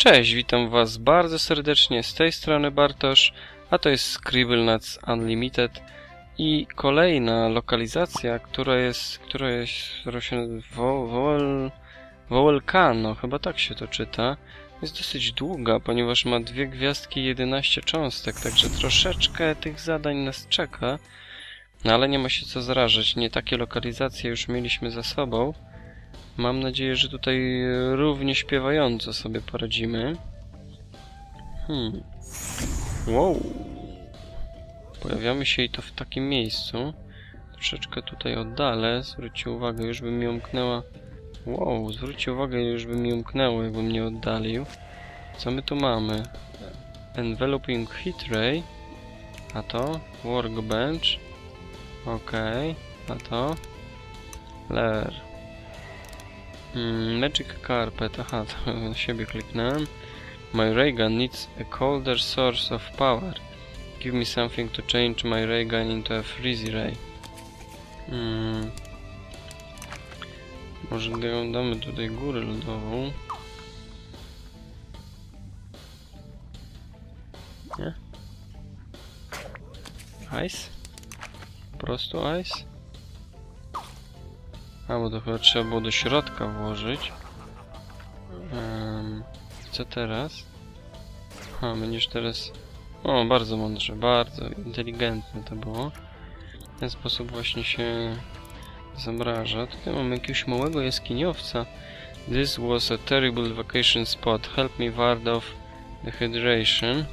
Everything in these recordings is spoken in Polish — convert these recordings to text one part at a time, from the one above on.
Cześć, witam was bardzo serdecznie z tej strony Bartosz, a to jest Scribblenauts Unlimited i kolejna lokalizacja, która jest, która jest, która się Woelkano, chyba tak się to czyta. Jest dosyć długa, ponieważ ma dwie gwiazdki i 11 cząstek, także troszeczkę tych zadań nas czeka. No ale nie ma się co zrażać, nie takie lokalizacje już mieliśmy za sobą. Mam nadzieję, że tutaj równie śpiewająco sobie poradzimy. Hmm. Wow. Pojawiamy się i to w takim miejscu. Troszeczkę tutaj oddalę. Zwróćcie uwagę, już by mi umknęła... Wow, zwróćcie uwagę, już by mi umknęło, jakbym mnie oddalił. Co my tu mamy? Enveloping Hit Ray. A to? Workbench. Okej. A to? Lair. Mm, Magic Carpet, aha, na siebie kliknąłem. My ray gun needs a colder source of power. Give me something to change my ray gun into a freezy ray. Mm. Może da- damy tutaj górę lodową. Nie? Ice? Po prostu ice? A, bo to chyba trzeba było do środka włożyć. Um, co teraz? A, będziesz teraz... O, bardzo mądrze, bardzo inteligentne to było. W ten sposób właśnie się zamraża. Tutaj mamy jakiegoś małego jaskiniowca. This was a terrible vacation spot. Help me ward off dehydration.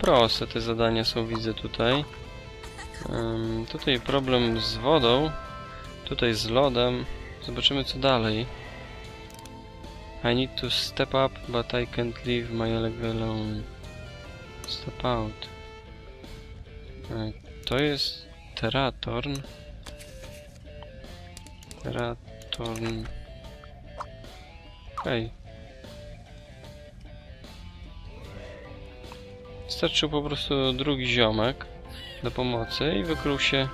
Proste te zadania są, widzę tutaj. Em, tutaj problem z wodą. Tutaj z lodem. Zobaczymy co dalej. I need to step up, but I can't leave my leg alone. Step out. E, To jest Teratorn. Teratorn. Hej. Wystarczył po prostu drugi ziomek do pomocy i wykluł się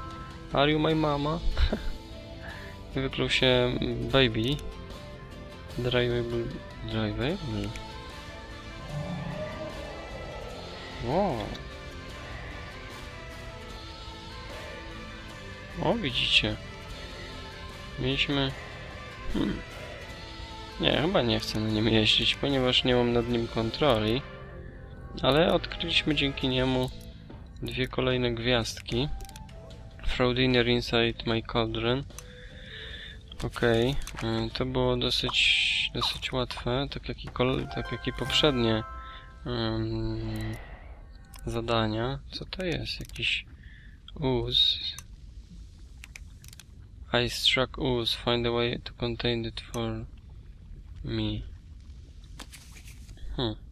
Are you my mama? Wykluł się Baby. Drivable... Drivable? Wow. O, widzicie. Mieliśmy... Hmm. Nie, chyba nie chcę na nim jeździć, ponieważ nie mam nad nim kontroli. Ale odkryliśmy dzięki niemu dwie kolejne gwiazdki. Throw dinner inside my cauldron. Okej, y, to było dosyć, dosyć łatwe, tak jak i, kol, tak jak i poprzednie ym, zadania. Co to jest? Jakiś ooze. I struck ooze. Find a way to contain it for me. Hmm.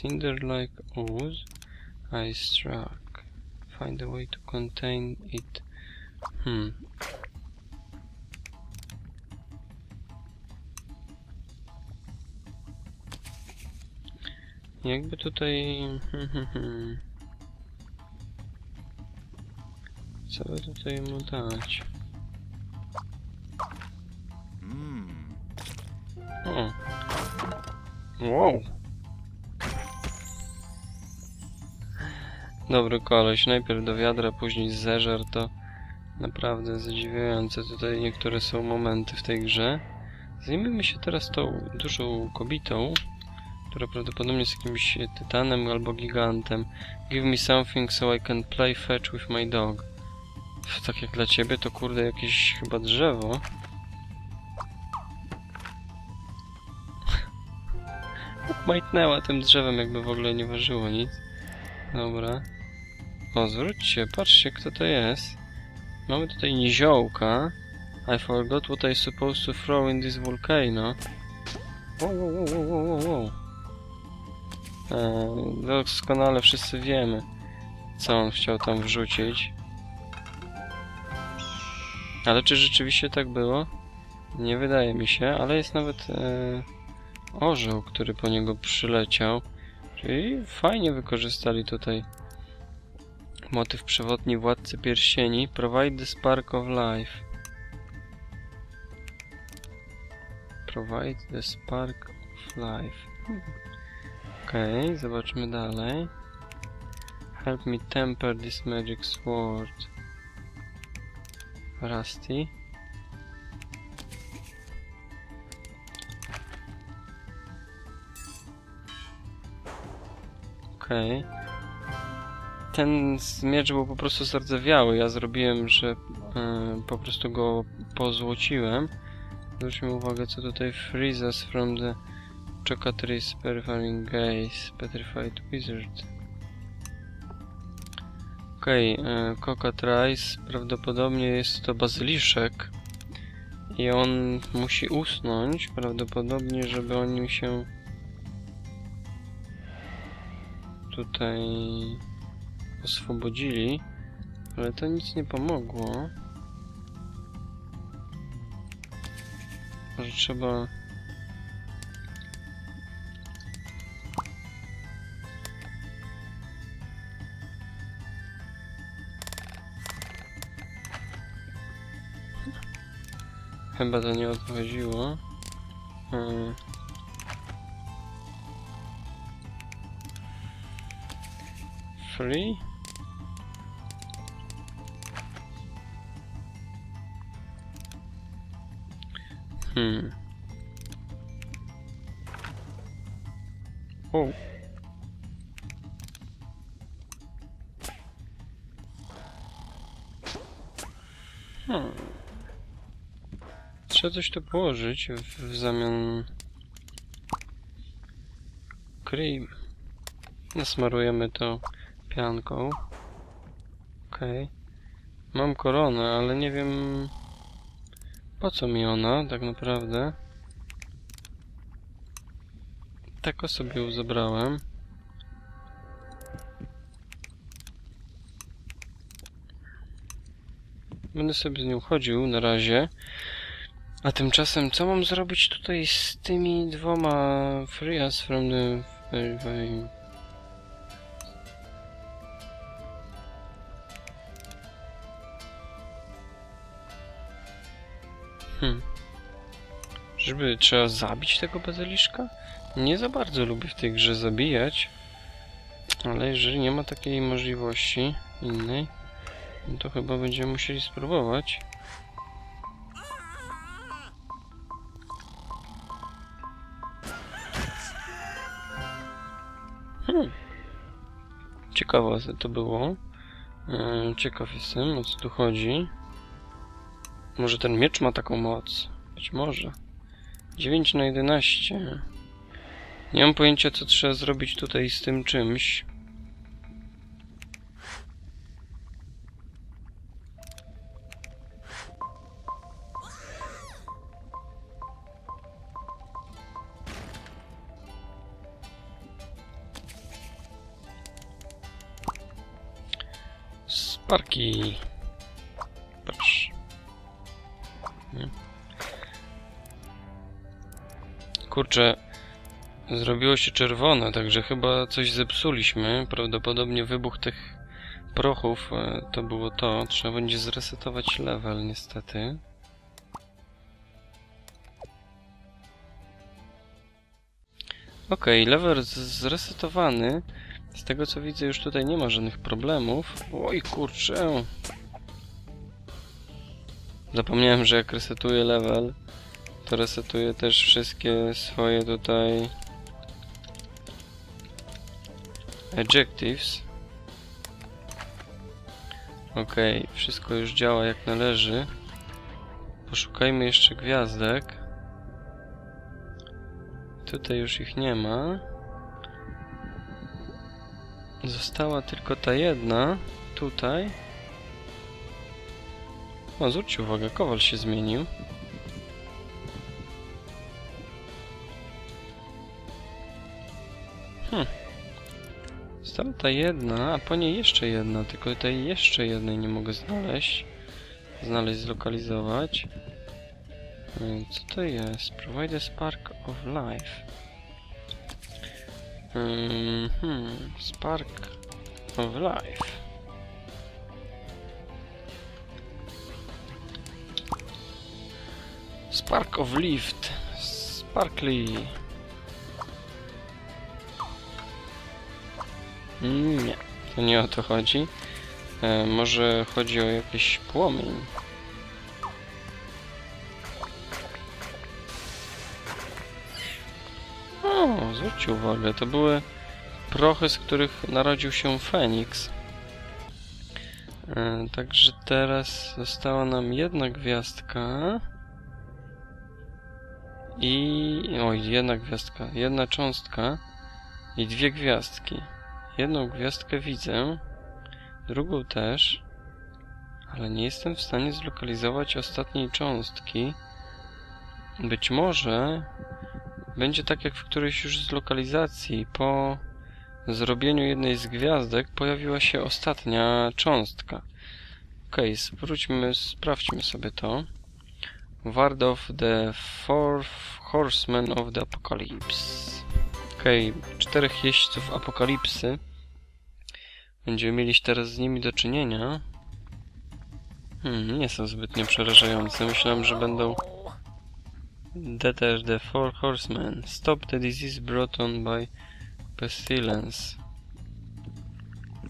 Cinder like ooze. I struck. Find a way to contain it. Hmm. Jakby tutaj... hmm, hmm, hmm. Co by tutaj mu dać? O. Wow. Dobry koleś, najpierw do wiadra, później zeżar, to naprawdę zadziwiające tutaj niektóre są momenty w tej grze. Zajmijmy się teraz tą dużą kobietą, która prawdopodobnie jest jakimś tytanem albo gigantem. Give me something so I can play fetch with my dog. Tak jak dla ciebie to kurde jakieś chyba drzewo. Majtnęła tym drzewem, jakby w ogóle nie ważyło nic. Dobra. O, zwróćcie, patrzcie, kto to jest. Mamy tutaj niziołka. I forgot what I supposed to throw in this volcano. Wow, wow, wow, wow, wow. Eee, doskonale wszyscy wiemy, co on chciał tam wrzucić. Ale czy rzeczywiście tak było? Nie wydaje mi się, ale jest nawet e, orzeł, który po niego przyleciał. Czyli fajnie wykorzystali tutaj Motyw przewodni Władcy Pierścieni. Provide the spark of life. Provide the spark of life. Okej, zobaczmy dalej. Help me temper this magic sword. Rusty. Okej. Ten miecz był po prostu zardzewiały. Ja zrobiłem, że e, po prostu go pozłociłem. Zwróćmy uwagę, co tutaj freeze us from the Chocatrice Perforing Gaze Petrified Wizard. Okej, okay, Cocatrice prawdopodobnie jest to bazyliszek i on musi usnąć prawdopodobnie, żeby oni się tutaj oswobodzili, ale to nic nie pomogło. Może trzeba... Chyba to nie o to chodziło. Hmm. Free? Hmm. O. Hmm. Trzeba coś tu położyć w, w zamian cream. Nasmarujemy to pianką. Okej. Mam koronę, ale nie wiem po co mi ona tak naprawdę. Tak o sobie ją zabrałem. Będę sobie z nią chodził na razie. A tymczasem co mam zrobić tutaj z tymi dwoma Free from the Hmm. Żeby trzeba zabić tego bazyliszka? Nie za bardzo lubię w tej grze zabijać. Ale jeżeli nie ma takiej możliwości innej, to chyba będziemy musieli spróbować. Hmm. Ciekawe to było. E, Ciekaw jestem o co tu chodzi. Może ten miecz ma taką moc? Być może. 9 na 11. Nie mam pojęcia, co trzeba zrobić tutaj z tym czymś. Sparki. Kurczę, zrobiło się czerwone, także chyba coś zepsuliśmy. Prawdopodobnie wybuch tych prochów e, to było to. Trzeba będzie zresetować level, niestety. Okej, level zresetowany. Z tego co widzę, już tutaj nie ma żadnych problemów. Oj, kurczę. Zapomniałem, że jak resetuję level, to resetuję też wszystkie swoje tutaj adjectives. Okej, wszystko już działa jak należy. Poszukajmy jeszcze gwiazdek. Tutaj już ich nie ma. Została tylko ta jedna. Tutaj. O, zwróćcie uwagę, kowal się zmienił. Hmm. Została ta jedna, a po niej jeszcze jedna, tylko tej jeszcze jednej nie mogę znaleźć. Znaleźć, zlokalizować. Hmm, co to jest? Provide Spark of Life. Hmm, hmm, spark of Life. Spark of Lift. Sparkly. Nie, to nie o to chodzi. E, może chodzi o jakiś płomień. O, zwróćcie uwagę, to były prochy, z których narodził się Feniks. E, Także teraz została nam jedna gwiazdka. I... Oj, jedna gwiazdka. Jedna cząstka. I dwie gwiazdki. Jedną gwiazdkę widzę. Drugą też. Ale nie jestem w stanie zlokalizować ostatniej cząstki. Być może będzie tak jak w którejś już z lokalizacji. Po zrobieniu jednej z gwiazdek pojawiła się ostatnia cząstka. Spróćmy, sprawdźmy sobie to. Ward of the Fourth Horseman of the Apocalypse. Okej, czterech jeźdźców apokalipsy. Będziemy mieli teraz z nimi do czynienia. Hmm, nie są zbytnio przerażające. Myślałem, że będą... That the Four Horsemen. Stop the disease brought on by pestilence.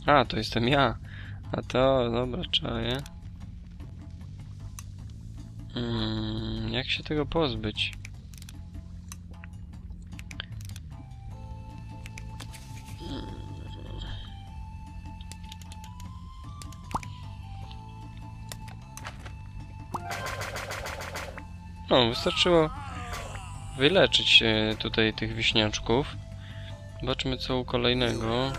A, to jestem ja. A to, dobra, czaję. Hmm, jak się tego pozbyć? No, wystarczyło wyleczyć e, tutaj tych wiśniaczków. Zobaczmy co u kolejnego.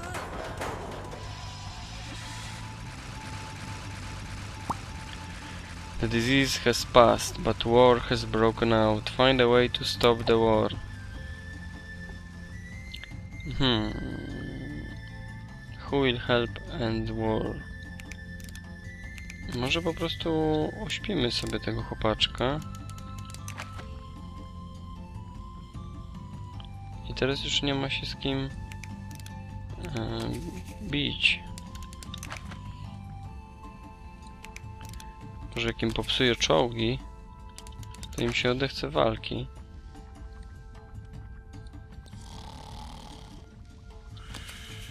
The disease has passed, but war has broken out. Find a way to stop the war. Hmm. Who will help end war? Może po prostu ośpimy sobie tego chłopaczka. Teraz już nie ma się z kim bić. Może jak im popsuje czołgi, to im się odechce walki.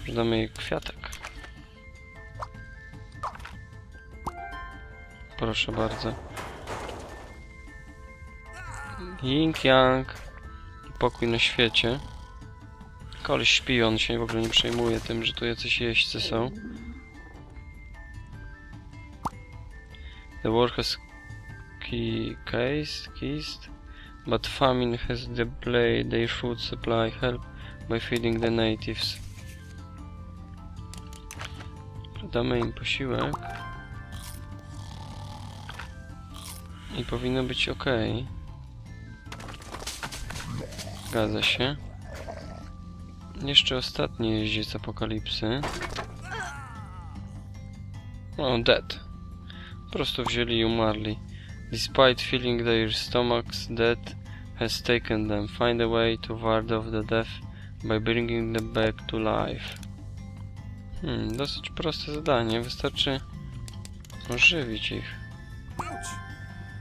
Damy jej kwiatek. Proszę bardzo. Ying Yang. Pokój na świecie. Koleś śpi, on się w ogóle nie przejmuje tym, że tu jacyś jeźdźcy są. The war has key cased, kissed, but famine has delayed their food supply. Help by feeding the natives. Damy im posiłek. I powinno być ok. Zgadza się. Jeszcze ostatni jeździec apokalipsy. O, dead. Po prostu wzięli i umarli. Despite feeling their stomachs, death has taken them. Find a way to ward off the death by bringing them back to life. Hmm, dosyć proste zadanie. Wystarczy ożywić ich.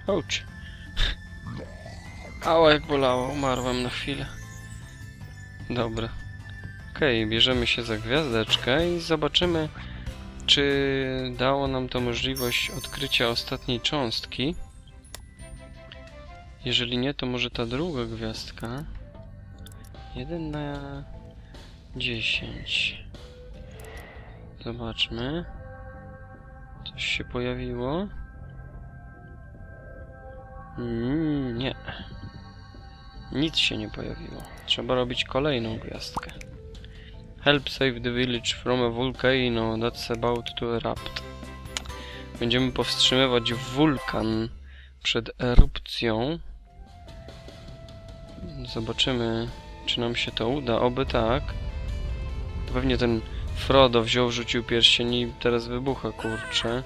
Ouch. Ała, jak bolało. Umarłem na chwilę. Dobra. Okej, bierzemy się za gwiazdeczkę i zobaczymy, czy dało nam to możliwość odkrycia ostatniej cząstki. Jeżeli nie, to może ta druga gwiazdka. 1 na 10. Zobaczmy. Coś się pojawiło. Mm, nie. Nic się nie pojawiło. Trzeba robić kolejną gwiazdkę. Help save the village from a volcano that's about to erupt. Będziemy powstrzymywać wulkan przed erupcją. Zobaczymy, czy nam się to uda. Oby tak. Pewnie ten Frodo wziął, rzucił pierścień i teraz wybucha, kurczę.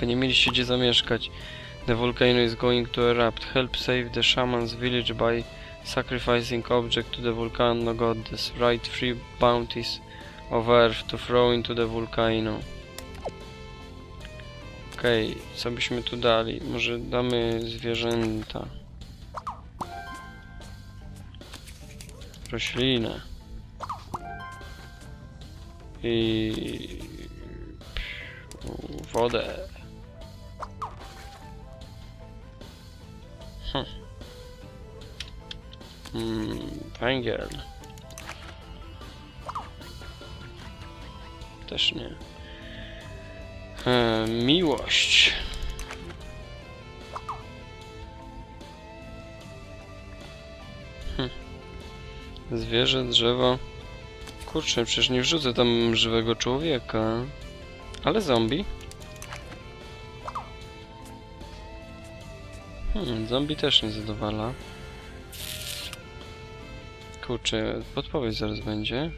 Wy nie mieliście gdzie zamieszkać. The volcano is going to erupt. Help save the shaman's village by sacrificing object to the volcano goddess. Write three bounties of earth to throw into the volcano. Okej, co byśmy tu dali? Może damy zwierzęta. Roślinę. I... wodę. Mm, węgiel. Też nie. E, miłość. Hm. Zwierzę, drzewo. Kurczę, przecież nie wrzucę tam żywego człowieka. Ale zombie? Hmm, zombie też nie zadowala. Kurczę, podpowiedź zaraz będzie.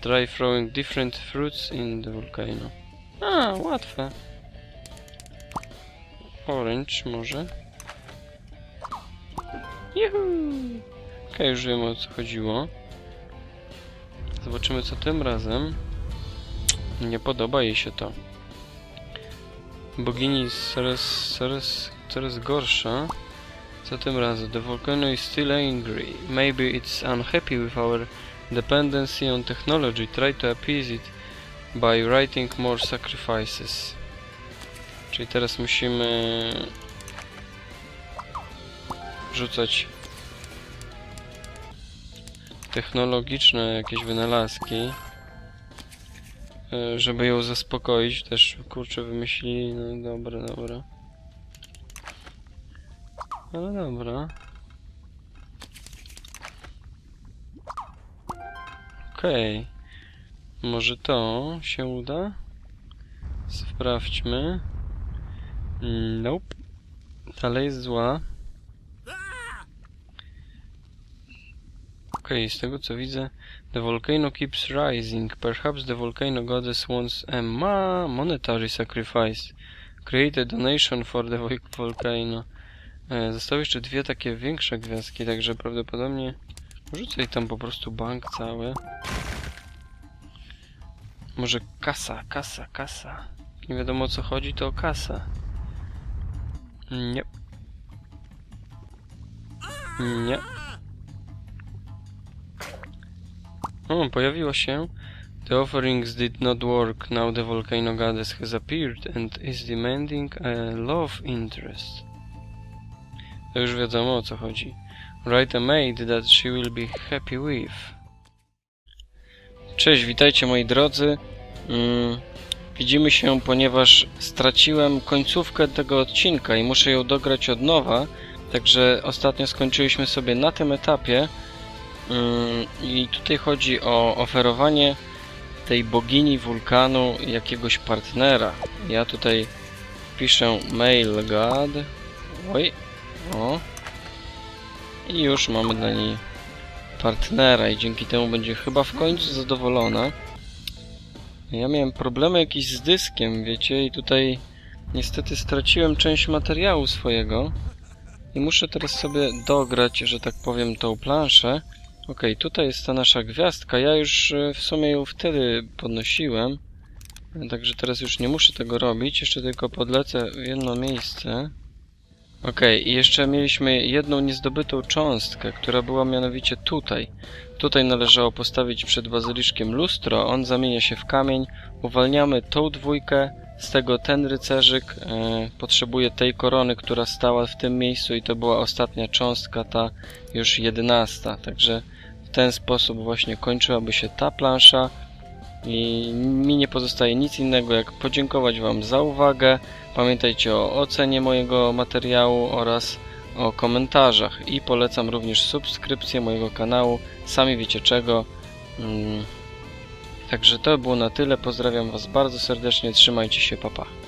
Try throwing different fruits in the volcano. A, łatwe. Orange może. Juhu! Okej, już wiem o co chodziło. Zobaczymy co tym razem. Nie podoba jej się to. Bogini coraz, coraz, coraz gorsza. Co tym razem? The volcano is still angry. Maybe it's unhappy with our dependency on technology. Try to appease it by writing more sacrifices. Czyli teraz musimy rzucać technologiczne jakieś wynalazki, e, żeby ją zaspokoić. Też kurczę wymyślili, no dobra, dobra. Ale dobra. Okej. Może to się uda? Sprawdźmy. Mm, Nope. Dalej jest zła. Okej, z tego co widzę, the volcano keeps rising. Perhaps the volcano goddess wants a monetary sacrifice. Create a donation for the vo- volcano. E, zostały jeszcze dwie takie większe gwiazdki, także prawdopodobnie rzucę tam po prostu bank cały. Może kasa, kasa, kasa. Nie wiadomo o co chodzi, to o. Nie. Nie. O, pojawiło się. The offerings did not work. Now the volcano goddess has appeared and is demanding a love interest. To już wiadomo o co chodzi. Write a maid that she will be happy with. Cześć, witajcie moi drodzy. Mm, widzimy się, ponieważ straciłem końcówkę tego odcinka i muszę ją dograć od nowa. Także ostatnio skończyliśmy sobie na tym etapie. Mm, I tutaj chodzi o oferowanie tej bogini wulkanu jakiegoś partnera. Ja tutaj piszę mail god. Oj, o. I już mamy dla niej partnera i dzięki temu będzie chyba w końcu zadowolona. Ja miałem problemy jakieś z dyskiem, wiecie, i tutaj niestety straciłem część materiału swojego. I muszę teraz sobie dograć, że tak powiem, tą planszę. Ok, tutaj jest ta nasza gwiazdka. Ja już e, w sumie ją wtedy podnosiłem. Także teraz już nie muszę tego robić. Jeszcze tylko podlecę w jedno miejsce. Ok, i jeszcze mieliśmy jedną niezdobytą cząstkę, która była mianowicie tutaj. Tutaj należało postawić przed bazyliszkiem lustro, on zamienia się w kamień. Uwalniamy tą dwójkę, z tego ten rycerzyk e, potrzebuje tej korony, która stała w tym miejscu i to była ostatnia cząstka, ta już jedenasta. Także w ten sposób właśnie kończyłaby się ta plansza i mi nie pozostaje nic innego jak podziękować Wam za uwagę. Pamiętajcie o ocenie mojego materiału oraz o komentarzach i polecam również subskrypcję mojego kanału. Sami wiecie czego. Mm. Także to było na tyle. Pozdrawiam Was bardzo serdecznie. Trzymajcie się, papa. Pa.